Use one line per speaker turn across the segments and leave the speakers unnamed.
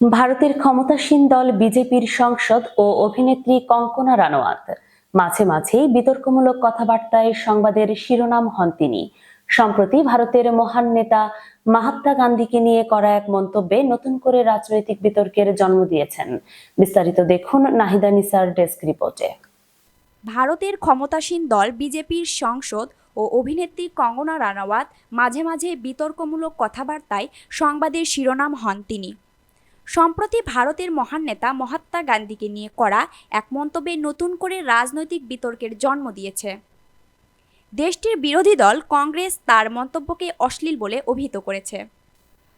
ভারতের ক্ষমতাসীন দল বিজেপির সংসদ ও অভিনেত্রী কঙ্কনা রানাওয়াত। মাঝে মাঝেই বিতর্কমূলক কথাবার্তায় সংবাদের শিরোনাম হন তিনি। সম্প্রতি ভারতের মহান নেতা মাহাত্মা গান্ধীকে নিয়ে করা এক মন্তব্যে নতুন করে রাজনৈতিক বিতর্কের জন্ম দিয়েছেন। বিস্তারিত দেখুন নাহিদা নিসার ডেস্ক রিপোর্টে।
ভারতের ক্ষমতাসীন দল বিজেপির সংসদ ও অভিনেত্রী কঙ্গনা রানাওয়াত মাঝে মাঝে বিতর্কমূলক কথাবার্তায় সংবাদের শিরোনাম হন তিনি। সম্প্রতি ভারতের মহান নেতা মহাত্মা গান্ধীকে নিয়ে করা এক মন্তব্যে নতুন করে রাজনৈতিক বিতর্কের জন্ম দিয়েছে। দেশটির বিরোধী দল কংগ্রেস তার মন্তব্যকে অশ্লীল বলে অভিহিত করেছে।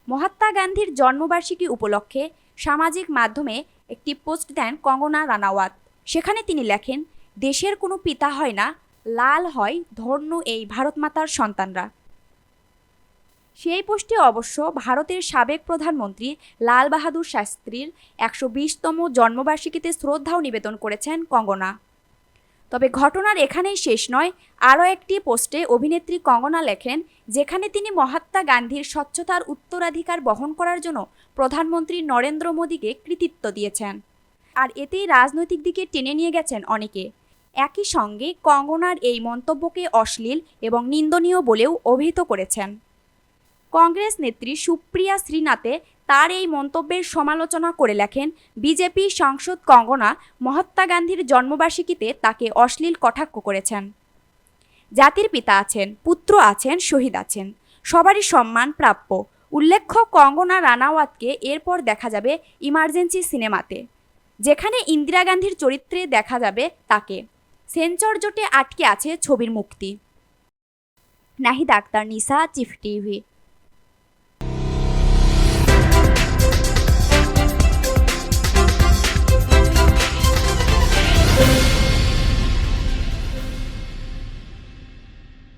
মহাত্মা গান্ধীর জন্মবার্ষিকী উপলক্ষে সামাজিক মাধ্যমে একটি পোস্ট দেন কঙ্গনা রানাওয়াত। সেখানে তিনি লেখেন, দেশের কোনো পিতা হয় না, লাল হয় ধন্য এই ভারতমাতার সন্তানরা। সেই পোস্টে অবশ্য ভারতের সাবেক প্রধানমন্ত্রী লাল বাহাদুর শাস্ত্রীর একশো বিশতম জন্মবার্ষিকীতে শ্রদ্ধাও নিবেদন করেছেন কঙ্গনা। তবে ঘটনার এখানেই শেষ নয়, আরও একটি পোস্টে অভিনেত্রী কঙ্গনা লেখেন, যেখানে তিনি মহাত্মা গান্ধীর স্বচ্ছতার উত্তরাধিকার বহন করার জন্য প্রধানমন্ত্রী নরেন্দ্র মোদীকে কৃতিত্ব দিয়েছেন। আর এতেই রাজনৈতিক দিকে টেনে নিয়ে গেছেন অনেকে। একই সঙ্গে কঙ্গনার এই মন্তব্যকে অশ্লীল এবং নিন্দনীয় বলেও অভিহিত করেছেন। কংগ্রেস নেত্রী সুপ্রিয়া শ্রীনাথে তার এই মন্তব্যের সমালোচনা করে লেখেন, বিজেপি সাংসদ কঙ্গনা মহাত্মা গান্ধীর জন্মবার্ষিকীতে তাকে অশ্লীল কটাক্ষ করেছেন। জাতির পিতা আছেন, পুত্র আছেন, শহীদ আছেন। সবারই সম্মান প্রাপ্য। উল্লেখ্য, কঙ্গনা রানাওয়াতকে এরপর দেখা যাবে ইমার্জেন্সি সিনেমাতে। যেখানে ইন্দিরা গান্ধীর চরিত্রে দেখা যাবে তাকে। সেন্সর জোটে আটকে আছে ছবির মুক্তি। নাহিদ আক্তার, নিসা, চিফ টিভি।